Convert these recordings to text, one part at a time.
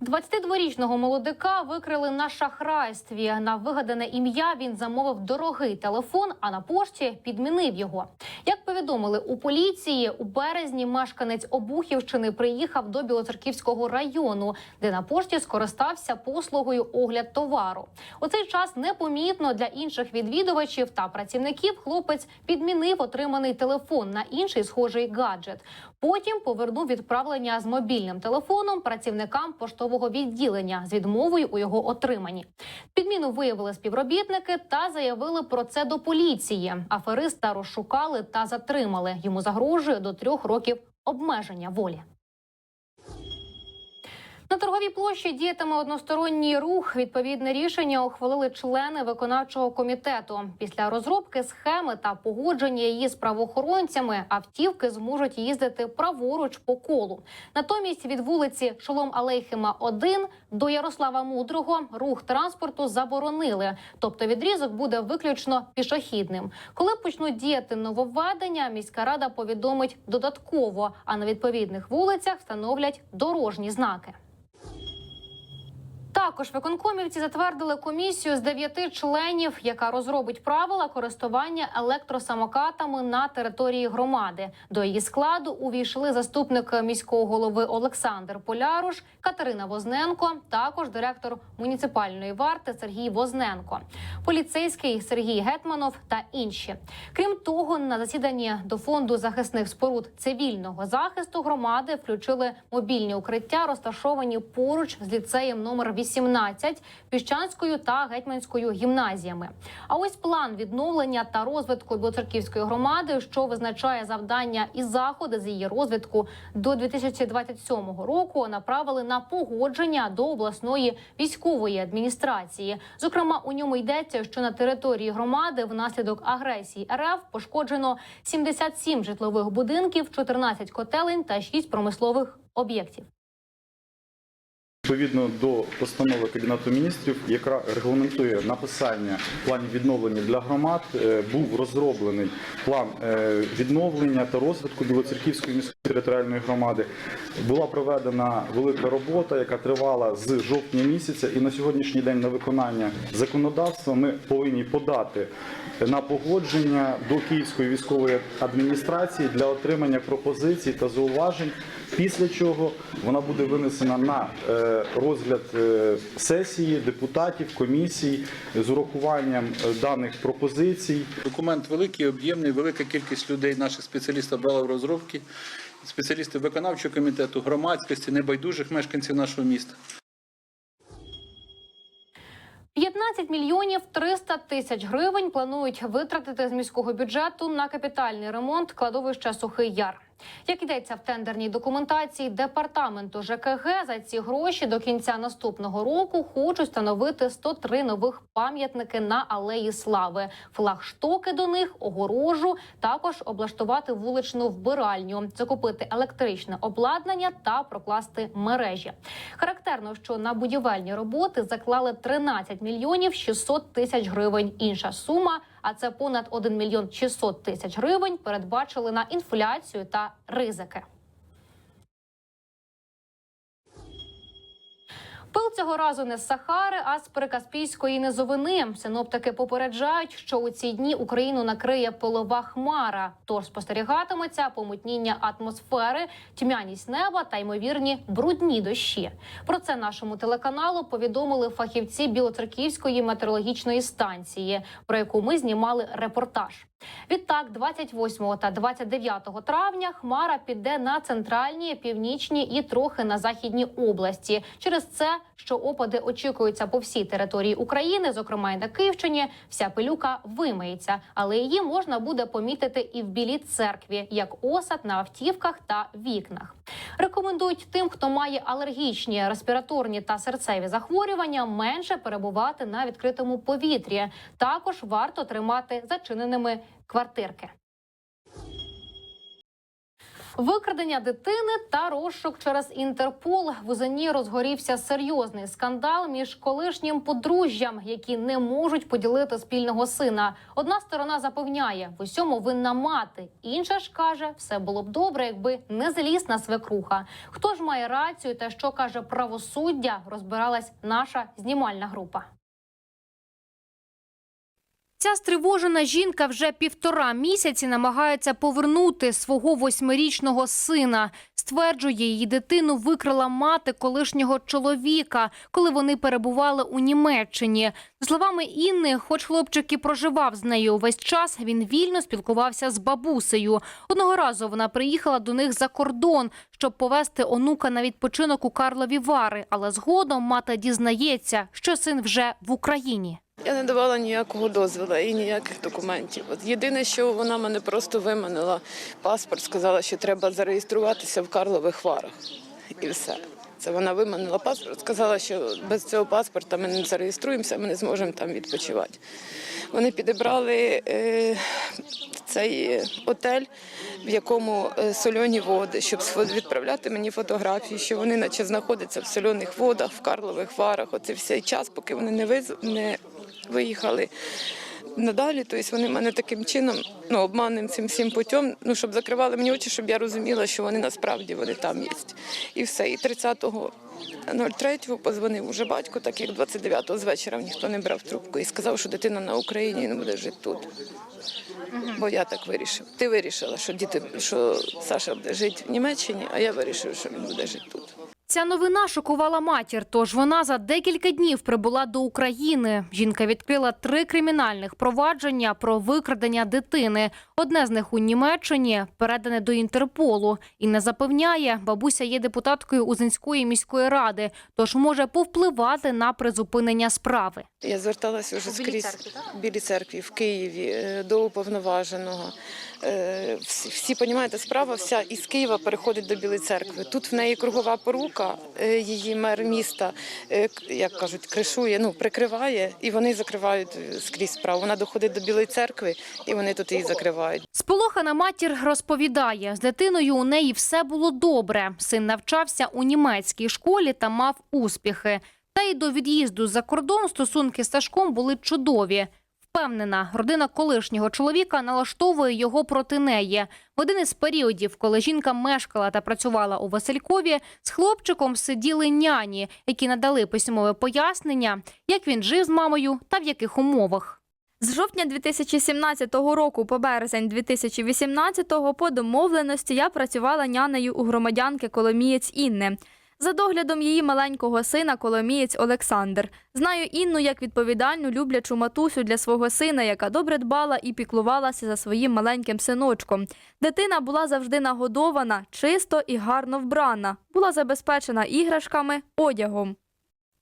22-річного молодика викрили на шахрайстві. На вигадане ім'я він замовив дорогий телефон, а на пошті підмінив його. Як повідомили у поліції, у березні мешканець Обухівщини приїхав до Білоцерківського району, де на пошті скористався послугою огляд товару. У цей час непомітно для інших відвідувачів та працівників хлопець підмінив отриманий телефон на інший схожий гаджет. Потім повернув відправлення з мобільним телефоном працівникам поштового відділення з відмовою у його отриманні. Підміну виявили співробітники та заявили про це до поліції. Афериста розшукали та затримали. Йому загрожує до трьох років обмеження волі. На торговій площі діятиме односторонній рух. Відповідне рішення ухвалили члени виконавчого комітету. Після розробки схеми та погодження її з правоохоронцями автівки зможуть їздити праворуч по колу. Натомість від вулиці Шолом Алейхима 1 до Ярослава Мудрого рух транспорту заборонили, тобто відрізок буде виключно пішохідним. Коли почнуть діяти нововведення, міська рада повідомить додатково, а на відповідних вулицях встановлять дорожні знаки. Також виконкомівці затвердили комісію з дев'яти членів, яка розробить правила користування електросамокатами на території громади. До її складу увійшли заступник міського голови Олександр Поляруш, Катерина Возненко, також директор муніципальної варти Сергій Возненко, поліцейський Сергій Гетманов та інші. Крім того, на засіданні до фонду захисних споруд цивільного захисту громади включили мобільні укриття, розташовані поруч з ліцеєм номер 18, Піщанською та Гетьманською гімназіями. А ось план відновлення та розвитку Білоцерківської громади, що визначає завдання і заходи з її розвитку до 2027 року, направили на погодження до обласної військової адміністрації. Зокрема, у ньому йдеться, що на території громади внаслідок агресії РФ пошкоджено 77 житлових будинків, 14 котелень та 6 промислових об'єктів. Відповідно до постанови Кабінету міністрів, яка регламентує написання планів відновлення для громад, е, був розроблений план е, відновлення та розвитку Білоцерківської міської територіальної громади. Була проведена велика робота, яка тривала з жовтня місяця, і на сьогоднішній день на виконання законодавства ми повинні подати на погодження до Київської військової адміністрації для отримання пропозицій та зауважень. Після чого вона буде винесена на е, розгляд е, сесії депутатів, комісій з урахуванням е, даних пропозицій. Документ великий, об'ємний, велика кількість людей, наших спеціалістів брала в розробки, спеціалісти виконавчого комітету, громадськості, небайдужих мешканців нашого міста. 15 мільйонів 300 тисяч гривень планують витратити з міського бюджету на капітальний ремонт кладовища Сухий Яр. Як йдеться в тендерній документації департаменту ЖКГ, за ці гроші до кінця наступного року хочуть встановити 103 нових пам'ятники на алеї Слави, флагштоки до них, огорожу, також облаштувати вуличну вбиральню, закупити електричне обладнання та прокласти мережі. Характерно, що на будівельні роботи заклали 13 мільйонів 600 тисяч гривень. Інша сума, а це понад 1 мільйон 600 тисяч гривень, передбачили на інфляцію та ризики. Пил цього разу не з Сахари, а з прикаспійської низовини. Синоптики попереджають, що у ці дні Україну накриє пилова хмара, тож спостерігатиметься помутніння атмосфери, тьмяність неба та ймовірні брудні дощі. Про це нашому телеканалу повідомили фахівці Білоцерківської метеорологічної станції, про яку ми знімали репортаж. Відтак, 28 та 29 травня хмара піде на центральні, північні і трохи на західні області. Через це, що опади очікуються по всій території України, зокрема й на Київщині, вся пилюка вимиється, але її можна буде помітити і в білій церкві, як осад на автівках та вікнах. Рекомендують тим, хто має алергічні, респіраторні та серцеві захворювання, менше перебувати на відкритому повітрі. Також варто тримати зачиненими квартирки. Викрадення дитини та розшук через Інтерпол в Узані розгорівся серйозний скандал між колишнім подружжям, які не можуть поділити спільного сина. Одна сторона запевняє, в усьому винна мати. Інша ж каже, все було б добре, якби не злісна свекруха. Хто ж має рацію та що каже правосуддя? Розбиралась наша знімальна група. Ця стривожена жінка вже півтора місяці намагається повернути свого восьмирічного сина. Стверджує, її дитину викрила мати колишнього чоловіка, коли вони перебували у Німеччині. За словами Інни, хоч хлопчик і проживав з нею увесь час, він вільно спілкувався з бабусею. Одного разу вона приїхала до них за кордон, щоб повезти онука на відпочинок у Карлові Вари. Але згодом мати дізнається, що син вже в Україні. Я не давала ніякого дозволу і ніяких документів. От єдине, що вона мене просто виманила паспорт, сказала, що треба зареєструватися в Карлових Варах. І все. Це вона виманила паспорт, сказала, що без цього паспорта ми не зареєструємося, ми не зможемо там відпочивати. Вони підібрали е, цей отель, в якому е, сольоні води, щоб відправляти мені фотографії, що вони наче знаходяться в сольоних водах, в Карлових Варах. Оце всей час, поки вони не виз... не виїхали надалі. Тобто вони мене таким чином, ну обманним цим всім путем, ну щоб закривали мені очі, щоб я розуміла, що вони насправді вони там є. І все. І 30.03 позвонив уже батько, так як 29-го з вечора ніхто не брав трубку і сказав, що дитина на Україні не буде жити тут. Бо я так вирішив. Ти вирішила, що діти, що Саша буде жити в Німеччині, а я вирішив, що він буде жити тут. Ця новина шокувала матір, тож вона за декілька днів прибула до України. Жінка відкрила три кримінальних провадження про викрадення дитини. Одне з них у Німеччині передане до Інтерполу. І не запевняє, бабуся є депутаткою Узинської міської ради, тож може повпливати на призупинення справи. Я зверталася вже скрізь церкві, в церкві, в Києві, е, до уповноваженого. Е, Всі, всі розумієте, справа вся із Києва переходить до Білої церкви. Тут в неї кругова порука, е, її мер міста, е, як кажуть, кришує, ну прикриває, і вони закривають е, скрізь справу. Вона доходить до Білої церкви, і вони тут її закривають. Сполохана матір розповідає, з дитиною у неї все було добре. Син навчався у німецькій школі та мав успіхи. Та й до від'їзду за кордон стосунки з Сашком були чудові. Впевнена, родина колишнього чоловіка налаштовує його проти неї. В один із періодів, коли жінка мешкала та працювала у Василькові, з хлопчиком сиділи няні, які надали письмове пояснення, як він жив з мамою та в яких умовах. З жовтня 2017 року по березень 2018 по домовленості я працювала нянею у громадянки Коломієць Інни. За доглядом її маленького сина Коломієць Олександр. Знаю Інну як відповідальну, люблячу матусю для свого сина, яка добре дбала і піклувалася за своїм маленьким синочком. Дитина була завжди нагодована, чисто і гарно вбрана, була забезпечена іграшками, одягом.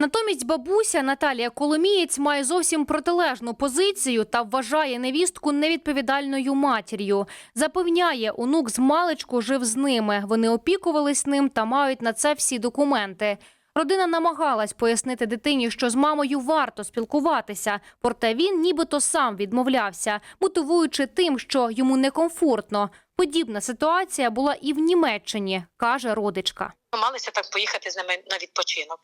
Натомість бабуся Наталія Коломієць має зовсім протилежну позицію та вважає невістку невідповідальною матір'ю. Запевняє, онук з маличку жив з ними. Вони опікувались ним та мають на це всі документи. Родина намагалась пояснити дитині, що з мамою варто спілкуватися, проте він нібито сам відмовлявся, мотивуючи тим, що йому некомфортно. Подібна ситуація була і в Німеччині, каже родичка. Малися так поїхати з ними на відпочинок.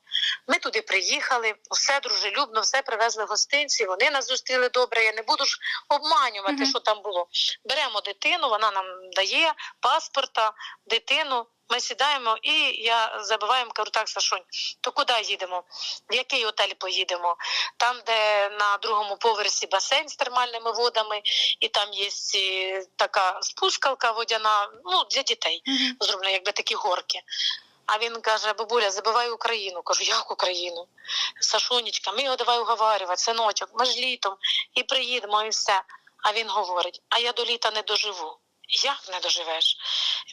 Ми туди приїхали, все дружелюбно, все привезли гостинці. Вони нас зустріли добре. Я не буду ж обманювати, Мгм. що там було. Беремо дитину, вона нам дає паспорта, дитину. Ми сідаємо і я забиваємо, кажу, так, Сашунь, то куди їдемо? В який отель поїдемо? Там, де на другому поверсі басейн з термальними водами, і там є така спускалка водяна, ну для дітей зроблено, якби такі горки. А він каже: бабуля, забивай Україну. Кажу, як Україну? Сашунечка, ми його давай уговарювати, синочок, ми ж літом і приїдемо, і все. А він говорить: а я до літа не доживу. Як не доживеш?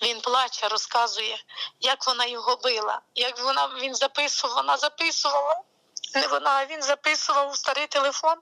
Він плаче, розказує, як вона його била, як вона він записував, вона записувала. Не вона, а він записував у старий телефон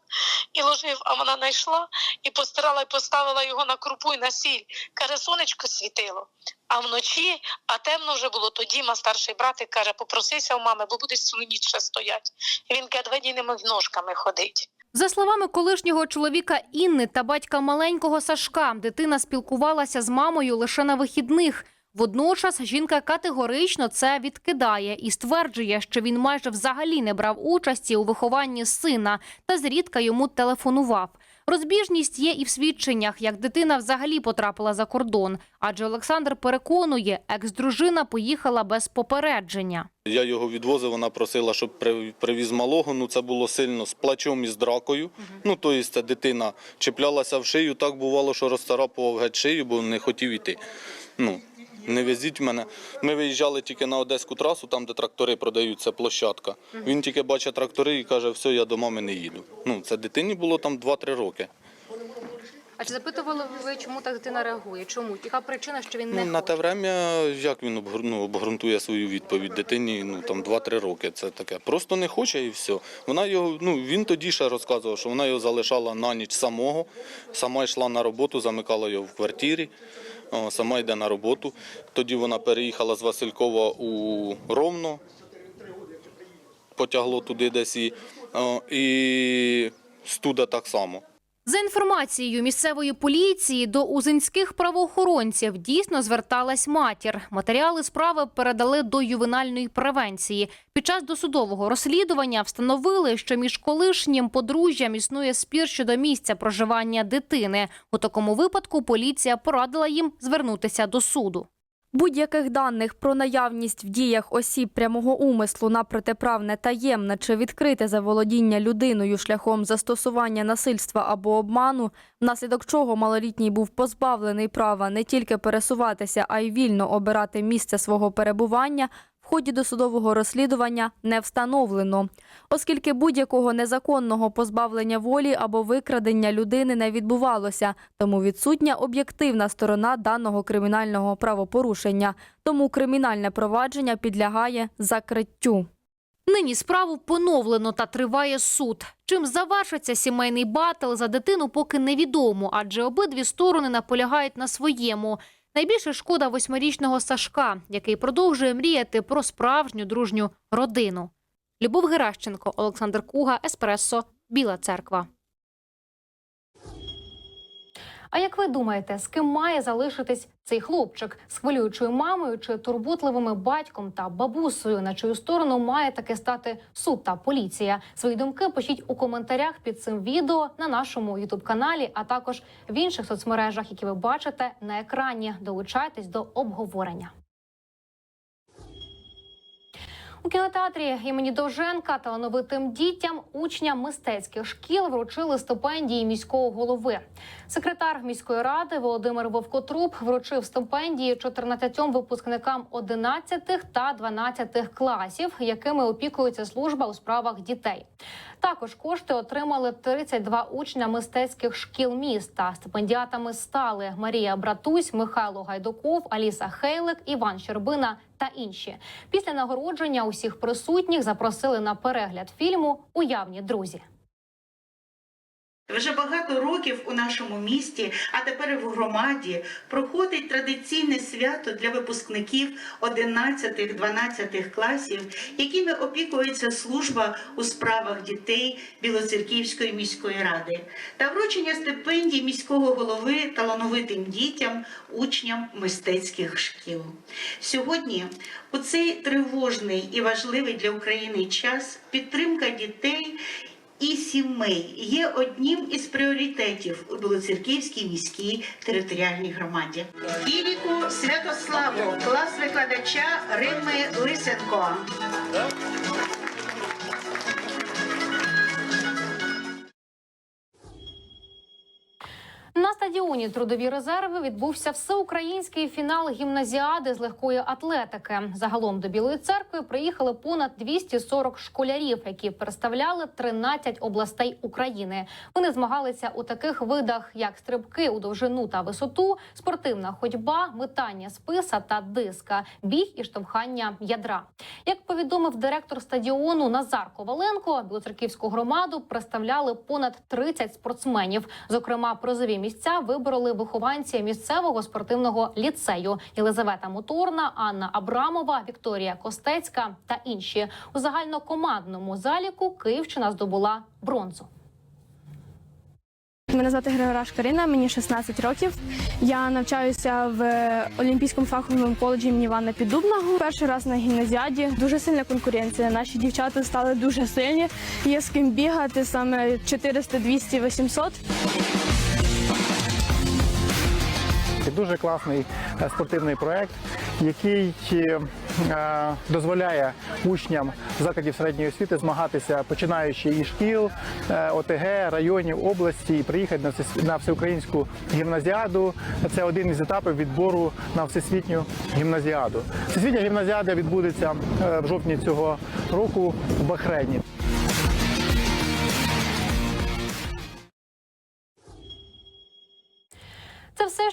і ложив, а вона знайшла і постирала і поставила його на крупу і на сіль. Каже, сонечко світило. А вночі, а темно вже було, то Діма, старший братик, каже, попросися у мами, бо буде цілу стоять. І він каже, не ножками ходить. За словами колишнього чоловіка Інни та батька маленького Сашка, дитина спілкувалася з мамою лише на вихідних. Водночас жінка категорично це відкидає і стверджує, що він майже взагалі не брав участі у вихованні сина та зрідка йому телефонував. Розбіжність є і в свідченнях, як дитина взагалі потрапила за кордон. Адже Олександр переконує, екс-дружина поїхала без попередження. Я його відвозив, вона просила, щоб при- привіз малого. Ну це було сильно з плачом і з дракою. Ну тобто ця дитина чіплялася в шию. Так бувало, що розцарапував геть шию, бо не хотів іти. Ну не везіть мене. Ми виїжджали тільки на одеську трасу, там де трактори продаються, площадка. Він тільки бачить трактори і каже, все, я до мами не їду. Ну це дитині було там 2-3 роки. А чи запитували ви, чому так дитина реагує? Чому? Яка причина, що він Ну, на те время, як він обгру- ну, обґрунтує свою відповідь дитині, ну там 2-3 роки. Це таке. Просто не хоче і все. Вона його, ну він тоді ще розказував, що вона його залишала на ніч самого, сама йшла на роботу, замикала його в квартирі, сама йде на роботу. Тоді вона переїхала з Василькова у Ровно, потягло туди десь і, і студа так само. За інформацією місцевої поліції до узинських правоохоронців дійсно зверталась матір. Матеріали справи передали до ювенальної превенції. Під час досудового розслідування встановили, що між колишнім подружжям існує спір щодо місця проживання дитини. У такому випадку поліція порадила їм звернутися до суду. Будь-яких даних про наявність в діях осіб прямого умислу на протиправне таємне чи відкрите заволодіння людиною шляхом застосування насильства або обману, внаслідок чого малолітній був позбавлений права не тільки пересуватися, а й вільно обирати місце свого перебування. Ході досудового розслідування не встановлено, оскільки будь-якого незаконного позбавлення волі або викрадення людини не відбувалося, тому відсутня об'єктивна сторона даного кримінального правопорушення, тому кримінальне провадження підлягає закриттю. Нині справу поновлено та триває суд. Чим завершиться сімейний батл за дитину, поки невідомо, адже обидві сторони наполягають на своєму. Найбільше шкода восьмирічного Сашка, який продовжує мріяти про справжню дружню родину. Любов Геращенко, Олександр Куга, Еспресо, Біла Церква. А як ви думаєте, з ким має залишитись цей хлопчик з хвилюючою мамою чи турботливими батьком та бабусею, на чию сторону має таки стати суд та поліція? Свої думки пишіть у коментарях під цим відео на нашому ютуб каналі, а також в інших соцмережах, які ви бачите на екрані. Долучайтесь до обговорення. У кінотеатрі імені Довженка талановитим дітям учням мистецьких шкіл вручили стипендії міського голови. Секретар міської ради Володимир Вовкотруп вручив стипендії 14 випускникам 11 та 12 класів, якими опікується служба у справах дітей. Також кошти отримали 32 учня мистецьких шкіл міста. Стипендіатами стали Марія Братусь, Михайло Гайдуков, Аліса Хейлик, Іван Щербина та інші. Після нагородження усіх присутніх запросили на перегляд фільму Уявні друзі. Вже багато років у нашому місті, а тепер в громаді, проходить традиційне свято для випускників 11-12 класів, якими опікується служба у справах дітей Білоцерківської міської ради, та вручення стипендій міського голови талановитим дітям, учням мистецьких шкіл. Сьогодні, у цей тривожний і важливий для України час, підтримка дітей і сімей є одним із пріоритетів у Білоцерківській міській територіальній громаді. Іліку Святославу, клас викладача Римми Лисенко. Стадіоні трудові резерви відбувся всеукраїнський фінал гімназіади з легкої атлетики. Загалом до Білої церкви приїхали понад 240 школярів, які представляли 13 областей України. Вони змагалися у таких видах, як стрибки у довжину та висоту, спортивна ходьба, метання списа та диска, біг і штовхання ядра. Як повідомив директор стадіону Назар Коваленко, білоцерківську громаду представляли понад 30 спортсменів. Зокрема, призові місця вибороли вихованці місцевого спортивного ліцею Єлизавета Моторна, Анна Абрамова, Вікторія Костецька та інші. У загальнокомандному заліку Київщина здобула бронзу. Мене звати Григораш Карина, мені 16 років. Я навчаюся в Олімпійському фаховому коледжі імені Івана Піддубного. Перший раз на гімназіаді. Дуже сильна конкуренція. Наші дівчата стали дуже сильні. Є з ким бігати саме 400, 200, 800. Це дуже класний е, спортивний проект, який е, дозволяє учням закладів середньої освіти змагатися, починаючи із шкіл, е, ОТГ, районів, області, і приїхати на всеукраїнську гімназіаду. Це один із етапів відбору на всесвітню гімназіаду. Всесвітня гімназіада відбудеться е, в жовтні цього року в Бахрейні.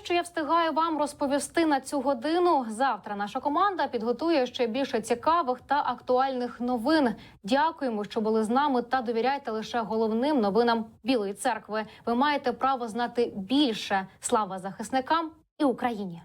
Що я встигаю вам розповісти на цю годину. Завтра наша команда підготує ще більше цікавих та актуальних новин. Дякуємо, що були з нами та довіряйте лише головним новинам Білої церкви. Ви маєте право знати більше. Слава захисникам і Україні.